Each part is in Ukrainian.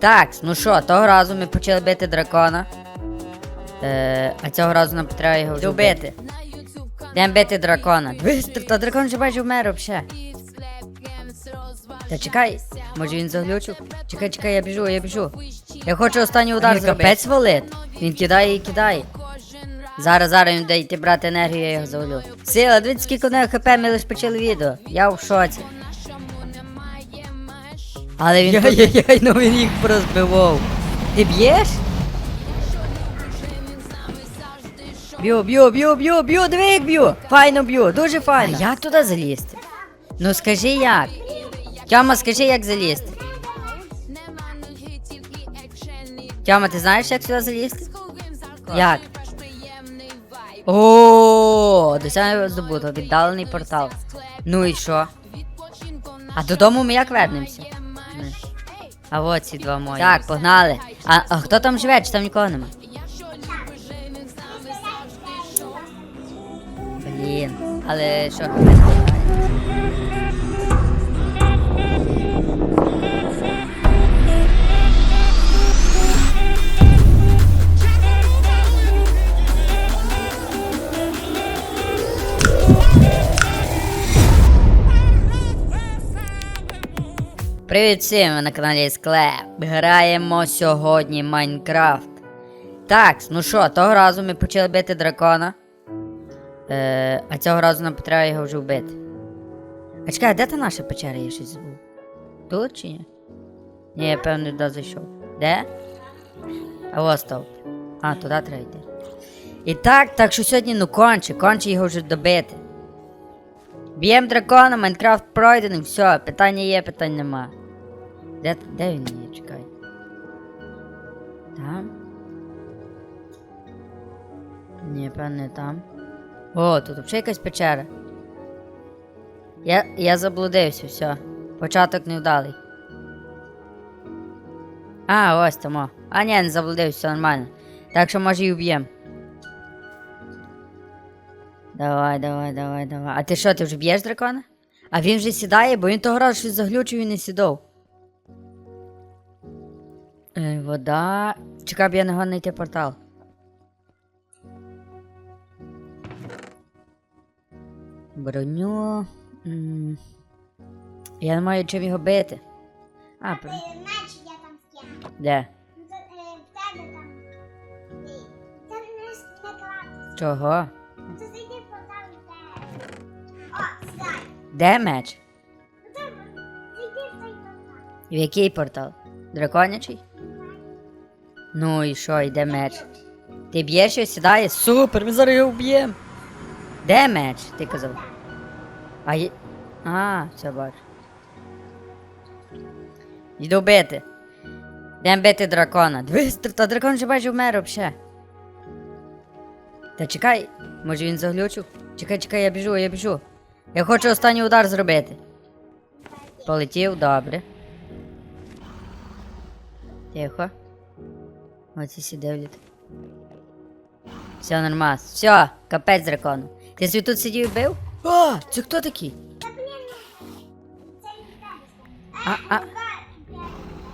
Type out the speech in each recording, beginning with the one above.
Так, ну що, того разу ми почали бити дракона. Е, а цього разу нам треба його вже вбити. Йдемо бити дракона. Дивись, та дракон вже майже вмер взагалі. Та чекай, може він заглючив? Чекай, чекай, я біжу, я біжу. Я хочу останній удар зробити. Капець валить. Він кидає і кидає. Зараз, зараз він буде йти брати енергію, я його завалю. Сила, дивіться, скільки у нього хп, ми лише почали відео. Я в шоці. Але він. Яй-яй-яй, ну він їх порозбивав. Ти б'єш? Б'ю, б'ю, б'ю, б'ю, б'ю, диви як б'ю. Файно б'ю, дуже файно. А як туди залізти? Ну скажи як. Тьома, скажи, як залізти. Тьома, ти знаєш, як сюди залізти? Як? О, досягнення здобуто, віддалений портал. Ну і що? А додому ми як вернемося? А от ці два мої. Так, погнали. А, а хто там живе, чи там нікого нема? Блін, але що? Привіт всім, ви на каналі Склеп. Граємо сьогодні Майнкрафт. Так, ну що, того разу ми почали бити дракона. Е, а цього разу нам треба його вже вбити. А чекай, де та наша печера? Я щось забув. Тут чи ні? Ні, я певно туди зайшов. Де? А ось стоп. А, туди треба йти. І так, так що сьогодні ну конче, конче його вже добити. Б'єм дракона, Майнкрафт пройдений, все, питання є, питань нема. Де, де він є? Чекай. Там? Ні, певно, там. О, тут взагалі якась печера. Я, я заблудився, все. Початок невдалий. А, ось там. А ні, не заблудився, все нормально. Так що може і вб'єм. Давай, давай, давай, давай. А ти що, ти вже б'єш дракона? А він вже сідає, бо він того разу щось заглючив і не сідав. Е, вода. Чекай, б я не гоню портал. Броню. М, Я не маю чим його бити. А, там скину. де? Ну, е. Чого? Ну, де. Меч? Ну. В який портал? Драконячий? Ну і що, йде меч? Ти б'єш його, сідає? Супер, ми зараз його вб'ємо. Де меч? Ти казав. А є. А, все бачу. Йду бити. Йдемо бити дракона. Дивись, та дракон же бачу вмер взагалі. Та чекай, може він заглючив? Чекай, чекай, я біжу, я біжу. Я хочу останній удар зробити. Полетів, добре. Тихо. Оці всі дивлять. Все нормас. Все, капець дракону. Ти собі тут сидів і бив? О, це хто такий? А, а.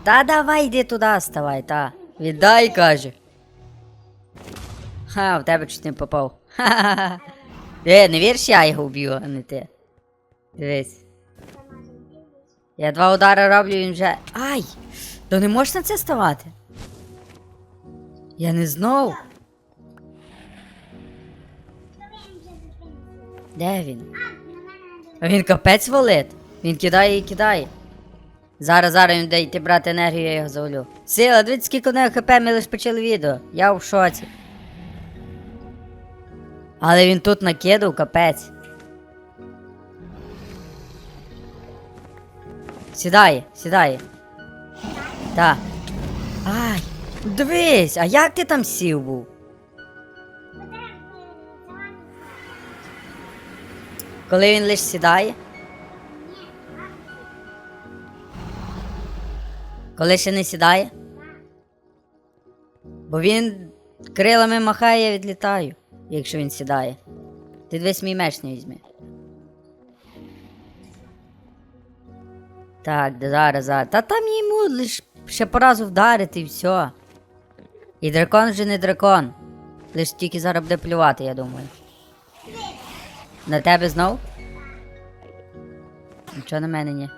Та давай йди туди, ставай, та. Віддай, каже. Ха, в тебе чуть не попав. Ха-ха-ха. Е, не вірш, я його вб'ю, а не ти. Дивись. Я два удари роблю, він вже. Ай! То не можеш на це ставати? Я не знав. Де він? А він капець валить. Він кидає і кидає. Зараз, зараз він йти брати енергію, я його завалю. Сила, дивіться, скільки у нього хп, ми лише почали відео. Я в шоці. Але він тут накидав, капець. Сідає, сідає. Так. Дивись, а як ти там сів був? Коли він лише сідає? Коли ще не сідає? Бо він крилами махає, я відлітаю, якщо він сідає. Ти дивись мій меч не візьми. Так, зараз, зараз. Та там йому лиш ще по разу вдарити і все. І дракон вже не дракон. Лиш тільки зараз буде плювати, я думаю. На тебе знов? Нічого на мене ні.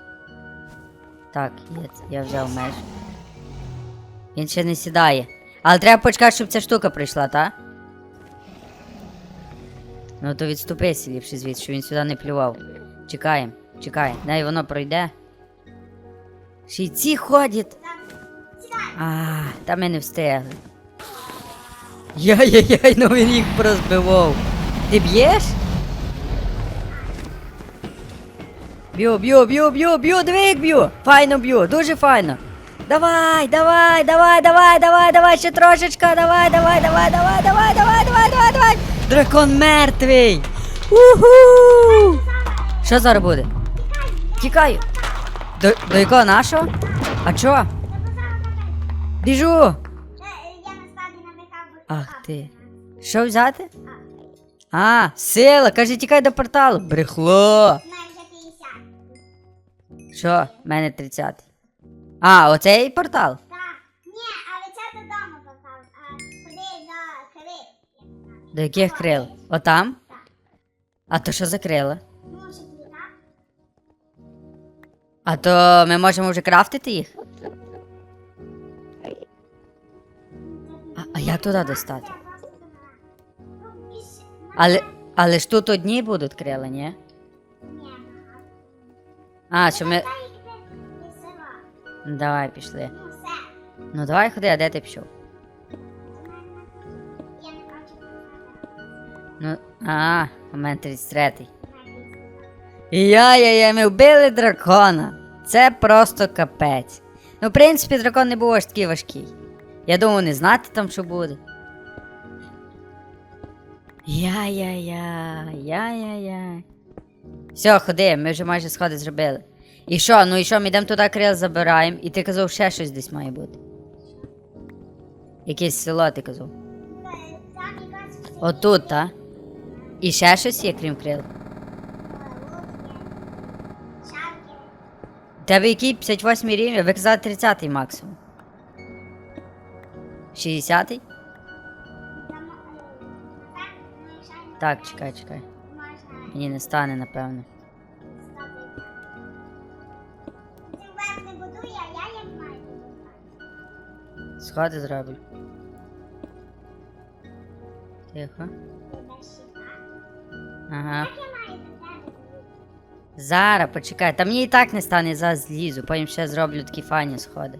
Так, є, я взяв меж. Він ще не сідає. Але треба почекати, щоб ця штука прийшла, та? Ну то відступися ліпше звідси, щоб він сюди не плював. Чекаємо, чекаємо. Дай воно пройде. Ще й ці ходять. А, та ми не встигли. Яй-яй-яй, новий рік порозбивав. Ти б'єш? Б'ю, б'ю, б'ю, б'ю, б'ю, диви як б'ю. Файно б'ю, дуже файно. Давай, давай, давай, давай, давай, давай, ще трошечка, давай, давай, давай, давай, давай, давай, давай, давай, давай. Дракон мертвий. Уху! Що зараз буде? Тікаю. До, до якого нашого? А чого? Біжу! Ах ти. Що взяти? А, сила, каже, тікай до порталу. Брехло. У мене вже 50. Що? В мене 30. А, оцей портал. Так. Ні, але це додому. А куди до крив. До яких крил? Отам? Так. А то що за крила? Ну, щоб. А то ми можемо вже крафтити їх? Як туди достати? Але, але ж тут одні будуть крила, ні? А, що ми. Давай пішли. Ну. Давай ходи, а де ти пішов? Ну, а, у мене 33. Я-я-я, ми вбили дракона. Це просто капець. Ну, в принципі, дракон не був аж такий важкий. Я думав, не знати там, що буде. Я-я-я, я-я-я. Все, ходи, ми вже майже сходи зробили. І що, ну і що, ми йдемо туди крил забираємо, і ти казав, ще щось десь має бути. Якесь село, ти казав. Отут, та? І ще щось є, крім крил. тебе який 58 рівень? Ви казали 30 максимум. 60-й? Так, чекай, чекай. Мені не стане, напевно. З хати зроблю. Тихо. Ага. Зара, почекай, та мені і так не стане зараз злізу, потім ще зроблю такі фані сходи.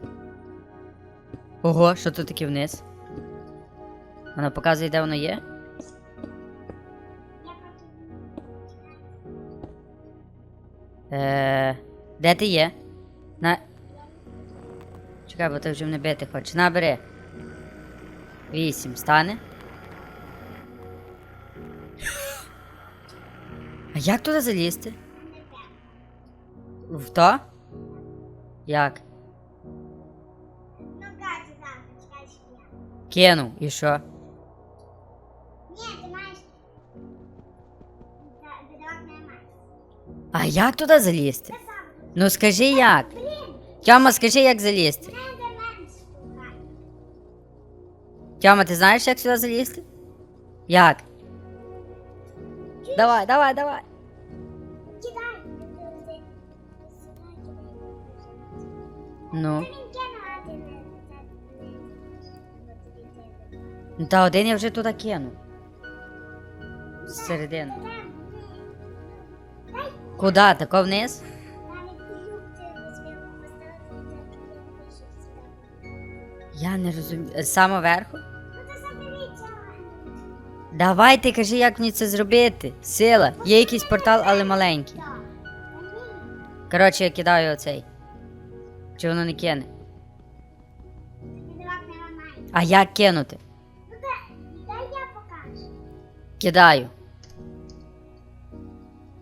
Ого, що тут таке вниз? Воно показує, де воно є? Е, де ти є? На. Чекай, бо ти вже мене бити хочеш. Набери. Вісім стане. А як туди залізти? В то? Як? Видавати не маєш. А як туди залізти? Це сам. Ну скажи як. Блін, Тьома, скажи, як залізти. мене де менше шукай. Тьома, ти знаєш, як сюди залізти? Як? Давай, давай, давай. Кидай. Сюди, кидай. Ну. Та один я вже туди кину. Середину. Куда? Тако вниз? Я не розумію. Саме верху? Давайте кажи, як мені це зробити. Сила. Є якийсь портал, але маленький. Коротше, я кидаю оцей. Чи воно не кине? А як кинути? Кидаю.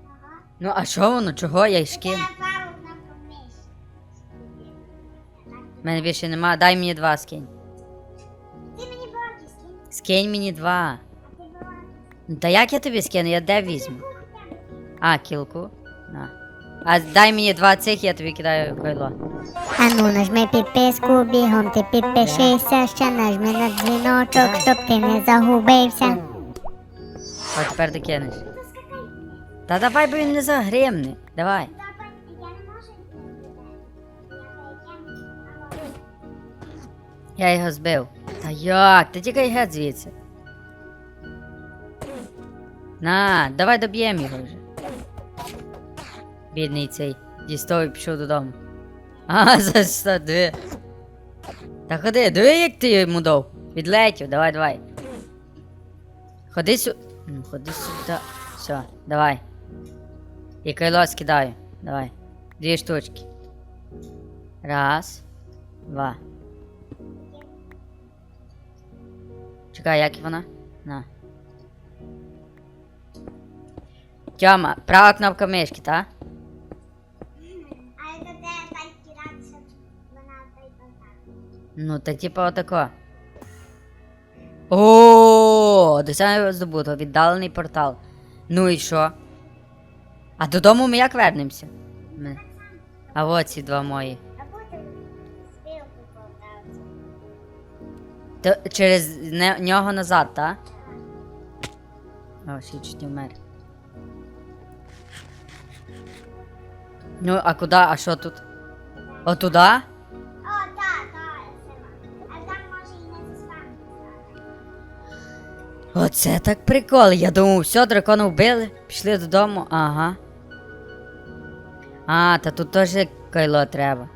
Ага. Ну а що воно? Чого я й ж кину? Я пару на поміж. У мене більше нема. Дай мені два скинь. Ти мені блоки скинь, Скинь мені два. а ти. Ну та як я тобі скину? Я де візьму? А, кілку. На. А дай мені два цих, я тобі кидаю кайло. Ану, нажми підписку, бігом ти підпишися, ще нажми на дзвіночок, щоб ти не загубився. О, тепер ти кинеш. Та давай, бо він не загримне. Давай. Я. Його збив. Та як? Ти тікай геть звідси. На, давай доб'ємо його вже. Бідний цей дістовий пішов додому. А, за що, диви. Та ходи, диви, як ти йому дав. Відлетів, давай, давай. Ходи сюди. Ну, ходи сюди. Все, давай. І кайло скидаю. Давай. Дві штучки. Раз, два. Чекай, як вона? На. Тьома, права кнопка мишки, та? Але то де так щоб вона контакт. Ну, та типа отако. О, досягнення здобуто, віддалений портал. Ну і що? А додому ми як вернемося? Ми... А от ці два мої. Або ти спілку повтався. То через не, нього назад, та? О, ще чуть не вмер. Ну, а куди? А що тут? О, Оце так прикол. Я думав, все, дракона вбили, пішли додому, ага. А, та тут теж кайло треба.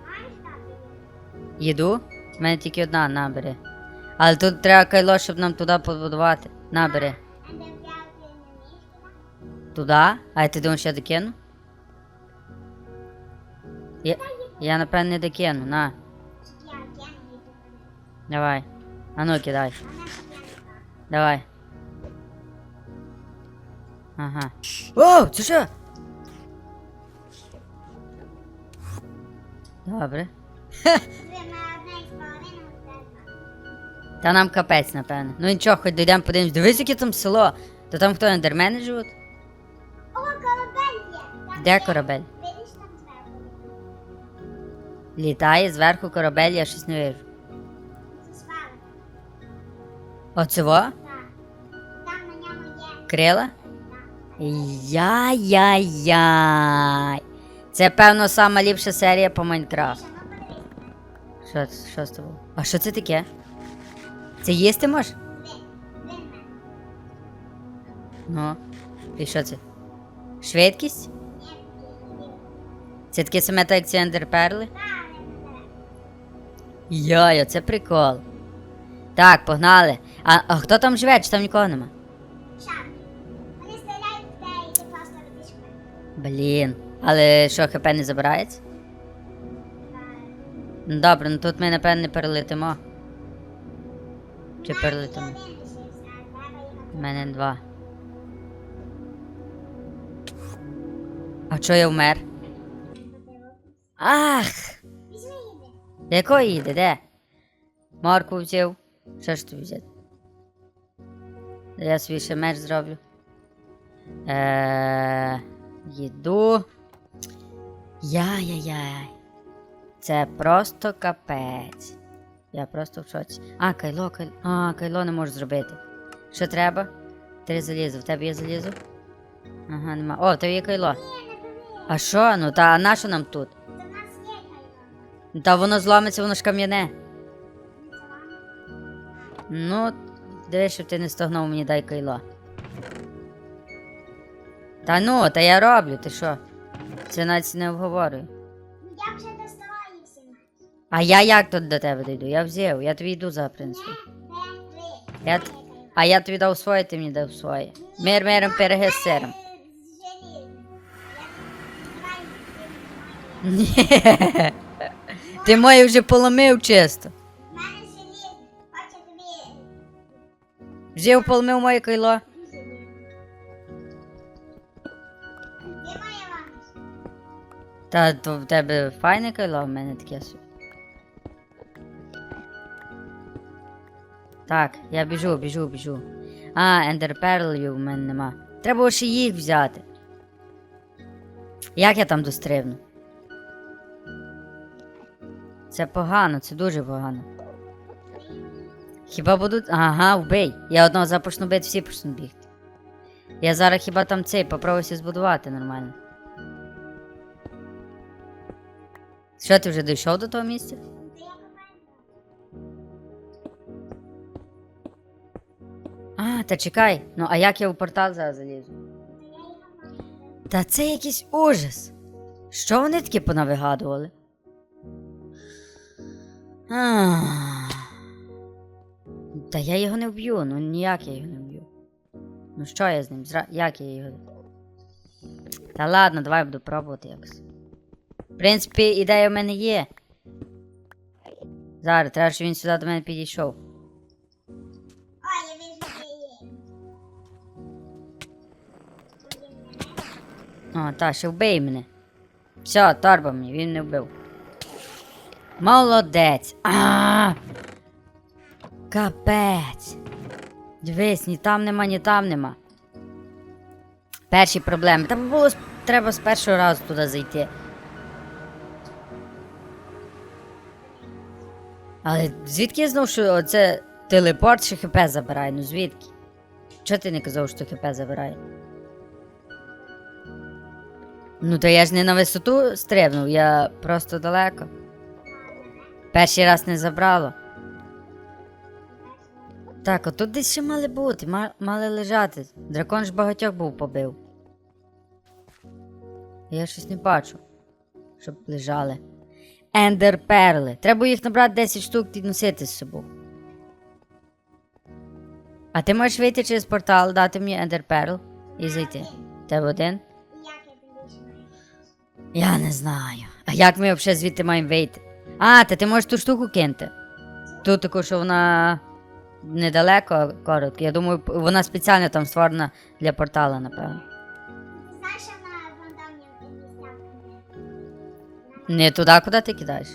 Їду? У мене тільки одна набери. Але тут треба кайло, щоб нам туди побудувати. Вмієш туди? А ти думаєш, я докину? Я, я напевно не докину, на. Давай. А ну кидай. Давай. Ага. О, це що? Добре. Та нам капець, напевно. Ну нічого, хоч дійдемо подивимось. Дивись, яке там село. То там хто ендермени живуть? О, корабель є. Там Де корабель? Видиш там зверху? Літає зверху корабель, я щось не вижу. Заспали. Оцево? Так. Там на ньому є. Крила? Яй-яй-яй. Це, певно, сама ліпша серія по подивись. Що, що з тобою? А що це таке? Це їсти можеш? Ну. І що це? Швидкість? Це таке саме так, як ці ендерперли? Йой, це прикол. Так, погнали. А, а хто там живе, чи там нікого нема? Блін. Але що, хп не забирається? Добре, ну тут ми напевно не перелетимо. Чи перелетимо? У мене два. А чого я вмер? Ах! Якої їде? Де? Морку взяв. Що ж тобі взяти? Я свій ще меч зроблю. Їду. Яй-яй-яй. Це просто капець. Я просто в шоці. А, кайло, кайло. А, кайло не можу зробити. Що треба? Три залізо. В тебе є залізо? Ага, нема. О, в тебе є кайло. А що? Ну та на що нам тут? Та воно зламиться, воно ж кам'яне. Ну, дивись, щоб ти не стогнув мені дай кайло. Та ну, та я роблю, ти що? Це навіть не обговорюю. Ну я вже їх всі. А я як тут до тебе дійду? Я взяв, я тобі йду за принципом. Я... т- А я тобі дав своє, ти мені дав своє. Мир миром з сиром. Ні. Ти моє вже поломив чисто. Взяв поломив моє кайло. Та то в тебе файне кайло, в мене таке собі. Так, я біжу, біжу, біжу. А, ендерперлів в мене нема. Треба ще їх взяти. Як я там дострибну? Це погано, це дуже погано. Хіба будуть. Ага, вбий. Я одного започну бити, всі почнуть бігти. Я зараз хіба там цей попробуюся збудувати нормально. Що ти вже дійшов до того місця? А, та чекай. Ну а як я у портал зараз залізу? Та це якийсь ужас. Що вони таке понавигадували? Ах. Та я його не вб'ю, ну ніяк я його не вб'ю. Ну що я з ним? Зра... Як я його. Та ладно, давай буду пробувати якось. Принципі, ідея в мене є. Зараз, треба, щоб він сюди до мене підійшов. О, та, ще вбий мене. Все, торба мені, він не вбив. Молодець. А! Капець. Дивись, ні там нема, ні там нема. Перші проблеми. Та було треба з першого разу туди зайти. Але звідки я знав, що оце телепорт що ХП забирає? Ну звідки? Чого ти не казав, що ХП забирає? Ну, то я ж не на висоту стрибнув, я просто далеко. Перший раз не забрало. Так, отут десь ще мали бути, мали лежати. Дракон ж багатьох був побив. Я щось не бачу, щоб лежали. Ендер перли. Треба їх набрати 10 штук і носити з собою. А ти можеш вийти через портал, дати мені ендер перл і зайти. Тебе один? Я не знаю. А як ми взагалі звідти маємо вийти? А, та ти можеш ту штуку кинути. Ту таку, що вона недалеко, коротко. Я думаю, вона спеціально там створена для портала, напевно. Не туди, куди ти кидаєш.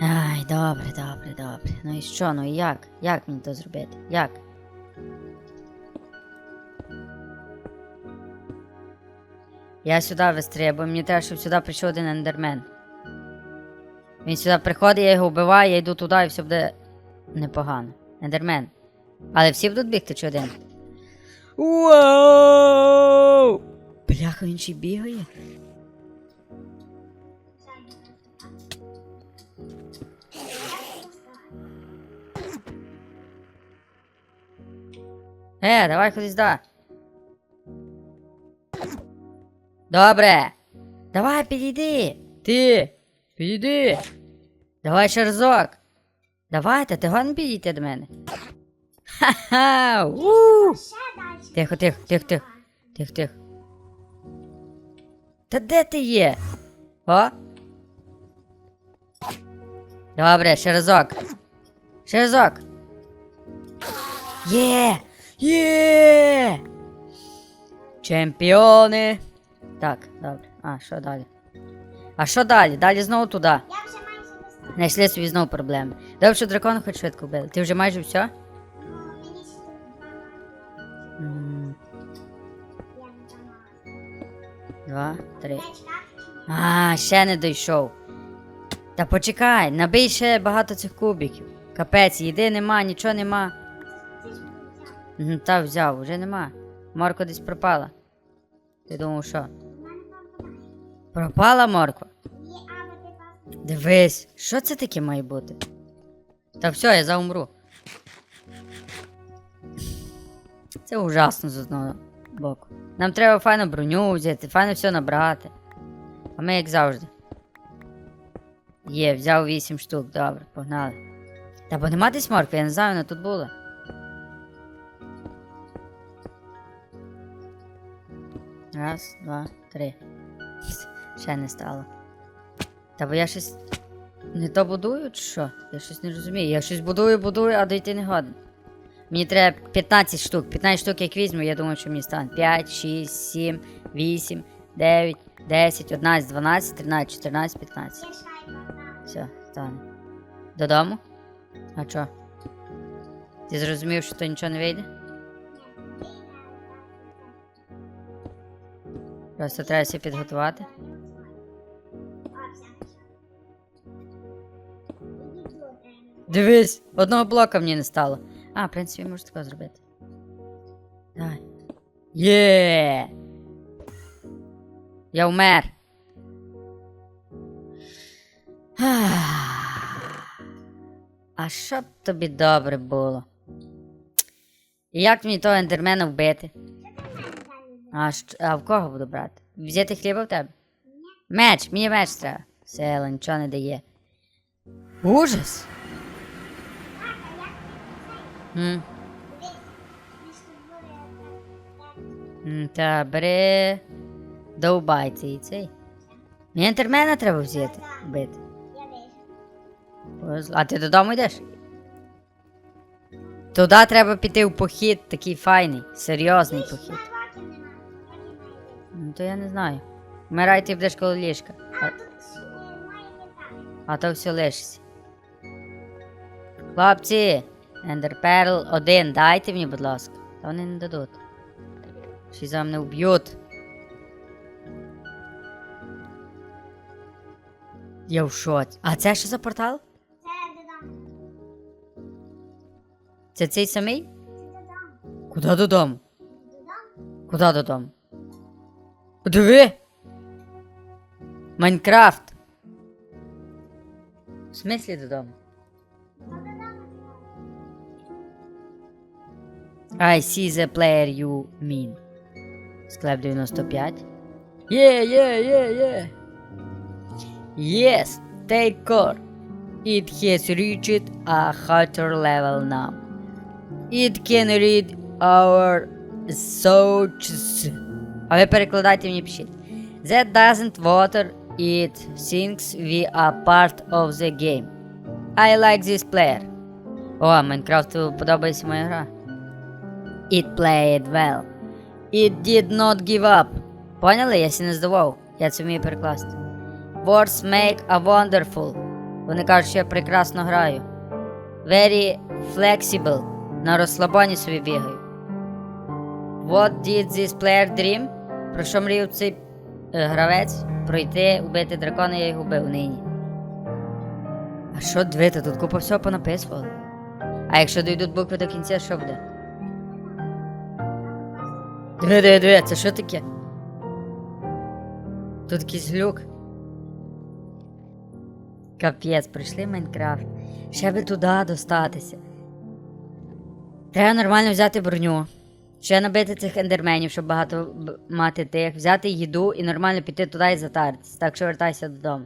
Ай, добре, добре, добре. Ну і що, ну і як? Як мені то зробити? Як? Я сюди вистрибую, мені треба, щоб сюди прийшов один ендермен. Він сюди приходить, я його вбиваю, я йду туди і все буде непогано. Ендермен. Але всі будуть бігти чи один? Вау! Він ще бігає. Е, давай ходи сюди. Добре. Давай підійди. Ти. Підійди. Давай ще разок. Давайте, ти гон підійти до мене. Ха-ха! Тихо, тихо, тихо, тихо. Тихо, тихо. Та де ти є? О? Добре, ще разок. Ще разок. Є! Є! Чемпіони! Так, добре. А, що далі? А що далі? Далі знову туди. Я вже майже достала. Знайшли собі знову проблеми. Добре, що дракона хоч швидко вбили. Ти вже майже все? Ну, мені ще тут два М, Два, три. А, ще не дійшов. Та почекай, набий ще багато цих кубиків. Капець, їди нема, нічого нема. Та взяв, вже нема. Морква десь пропала. Ти думав, що? Пропала морква? Дивись, що це таке має бути? Та все, я заумру. Це ужасно з одного боку. Нам треба файно броню взяти, файно все набрати. А ми як завжди. Є, взяв 8 штук, добре, погнали. Та бо нема десь моркви, я не знаю, вона тут була. Раз, два, три. Ще не стало. Та бо я щось не то будую, чи що? Я щось не розумію. Я щось будую, будую, а дойти не годен. Мені треба 15 штук. 15 штук як візьму, я думаю, що мені стане. 5, 6, 7, 8, 9, 10, 11, 12, 13, 14, 15. є шайба. так. Все, стане. Додому? А чо? Ти зрозумів, що то нічого не вийде? Просто треба все підготувати. Дивись, одного блока мені не стало. А, в принципі, можу таке зробити. Давай. Є. Я вмер. А що б тобі добре було? І як мені того ендермена вбити? А, щ- а в кого буду брати? Взяти хліба в тебе? Меч, мені меч треба. Села, нічого не дає. Ужас! М, Та бери. Довбай цей цей. Мені ендермена треба взяти. Бити. А ти додому йдеш? Туди треба піти в похід, такий файний, серйозний похід. Ну то я не знаю. Вмирай ти будеш коло ліжка. А, а то все лишиться. Хлопці, Pearl один, дайте мені, будь ласка. Та вони не дадуть. Ще за мене вб'ють. Я в шоці. А це що за портал? Це додому. Це цей самий? Куди додому? Додому. Куди додому? Диви! Майнкрафт! В смислі додому? I see the player you mean. Склеп 95. Yeah, yeah, yeah, yeah. Yes, take core. It has reached a higher level now. It can read our thoughts. А ви перекладайте мені пишіть. That doesn't water it thinks we are part of the game. I like this player. О, Майнкрафту подобається моя гра. It played well. It did not give up. Поняли? Я сі не здавав. Я це вмію перекласти. Words make a wonderful. Вони кажуть, що я прекрасно граю. Very flexible. На розслабоні собі бігаю. What did this player dream? Про що мріяв цей е, гравець? Пройти, убити дракона, я його вбив нині. А що дивити, тут купа всього понаписували. А якщо дійдуть букви до кінця, що буде? Диви, диви, диви, це що таке? Тут якийсь глюк. Капець, прийшли Майнкрафт. Ще би туди достатися. Треба нормально взяти броню. Ще набити цих ендерменів, щоб багато мати тих, взяти їду і нормально піти туди і затаритись. Так що вертайся додому.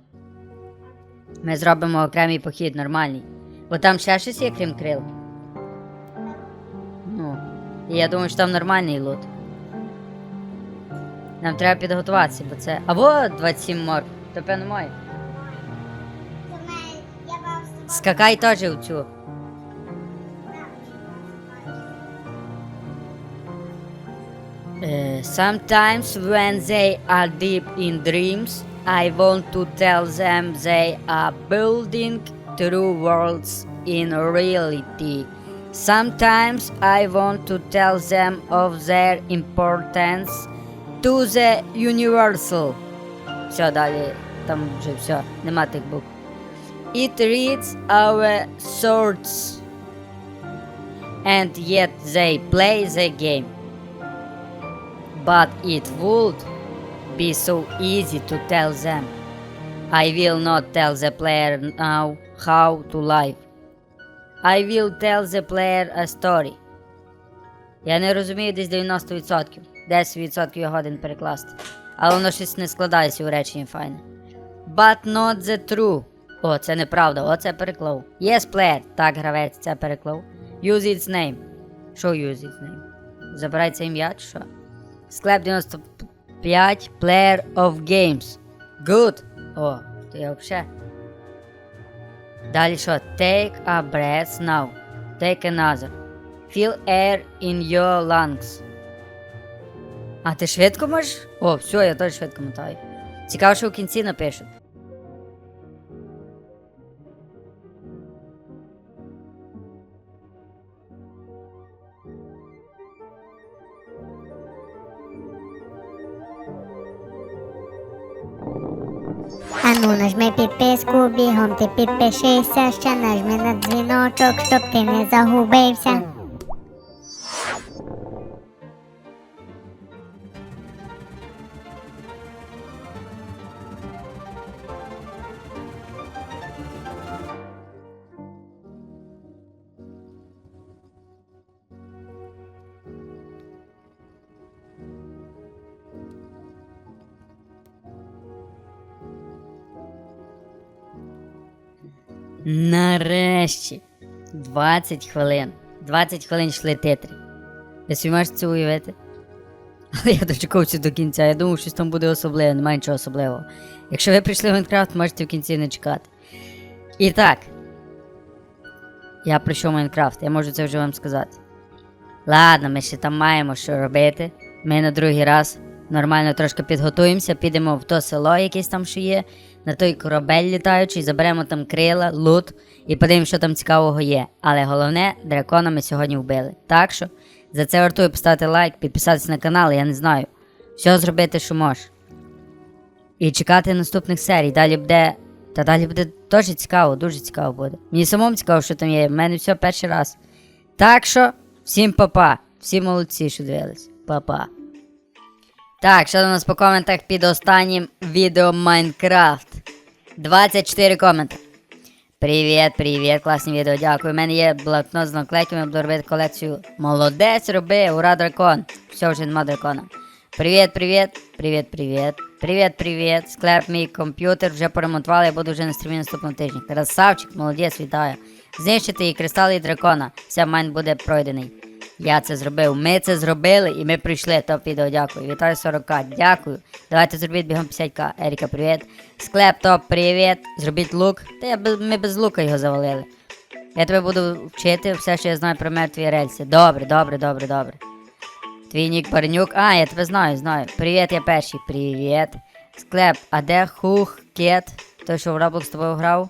Ми зробимо окремий похід нормальний. Бо там ще щось є, крім крил. Ну. Я думаю, що там нормальний лут. Нам треба підготуватися, бо це. Або 27 морг. То певно має. Це в мене- я вам з тобою. Скакай теж у цю. Uh, sometimes when they are deep in dreams, I want to tell them they are building true worlds in reality. Sometimes I want to tell them of their importance to the universal. Все, далі там вже все, нема тих букв. It reads our swords. And yet they play the game. But it would be so easy to tell them. I will not tell the player now how to live. I will tell the player a story. Я не розумію десь 90%. 10% я годин перекласти. Але воно щось не складається у реченні файне. But not the true. О, це неправда, о, це переклав. Yes, player. Так, гравець, це переклав. Use its name. Що use its name? Забирай це ім'я чи що? Склеп 95 Player of Games. Good. О, то я взагалі. Далі що? Take a breath now. Take another. Feel air in your lungs. А ти швидко можеш? О, все, я теж швидко мотаю. Цікаво, що в кінці напишуть. А ну нажми підписку, бігом ти підпишися, ще нажми на дзвіночок, щоб ти не загубився. 20 хвилин. 20 хвилин йшли титри. Ви собі можете це уявити? Але я дочекався до кінця. Я думав, щось там буде особливе, немає нічого особливого. Якщо ви прийшли в Майнкрафт, можете в кінці не чекати. І так. Я прийшов в Майнкрафт, я можу це вже вам сказати. Ладно, ми ще там маємо що робити. Ми на другий раз нормально трошки підготуємося, підемо в то село, якесь там що є, на той корабель літаючий, заберемо там крила, лут і подивимося, що там цікавого є. Але головне, дракона ми сьогодні вбили. Так що за це вартує поставити лайк, підписатися на канал, я не знаю. Все зробити, що можеш. І чекати наступних серій. Далі буде. Та далі буде теж цікаво, дуже цікаво буде. Мені самому цікаво, що там є. В мене все перший раз. Так що, всім па-па. Всі молодці, що дивились. Па-па. Так, що до нас по коментах під останнім відео Майнкрафт. 24 коменти. Привіт, привіт, класні відео, дякую. У мене є блокнот з наклейками, буду робити колекцію. Молодець роби, ура, дракон. Все, вже нема дракона. Привіт, привіт, привіт, привіт. Привіт, привіт. Склеп мій комп'ютер вже поремонтували, я буду вже на стрімі наступного тижня. Красавчик, молодець, вітаю. Знищити і кристали і дракона. Все, майн буде пройдений. Я це зробив. Ми це зробили і ми прийшли. Топ відео, дякую. Вітаю 40к, дякую. Давайте зробіть бігом 50к. Еріка, привіт. Склеп топ, привіт. Зробіть лук. Та я ми без лука його завалили. Я тебе буду вчити все, що я знаю про мертві рельси. Добре, добре, добре, добре. Твій нік парнюк. А, я тебе знаю, знаю. Привіт, я перший. Привіт. Склеп, а де хух, кет? Той, що в Roblox з тобою грав?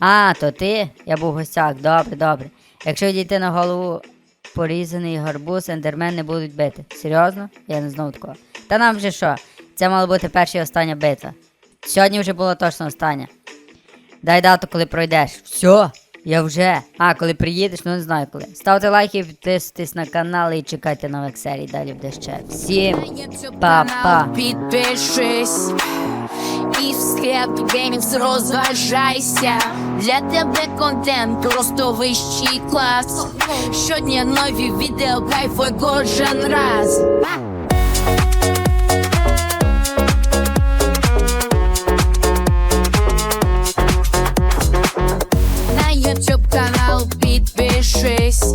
А, то ти? Я був в гостях. Добре, добре. Якщо дійти на голову порізаний гарбуз, ендермен не будуть бити. Серйозно? Я не знав такого. Та нам вже що? Це мала бути перша і остання битва. Сьогодні вже була точно остання. Дай дату, коли пройдеш. Все, я вже. А, коли приїдеш, ну не знаю коли. Ставте лайки, підписуйтесь на канал і чекайте нових серій. Далі буде ще. Всім па-па. Підпишись і в склеп геймікс розважайся. Для тебе контент просто вищий клас. Щодня нові відео, кайфуй кожен раз. На YouTube канал підпишись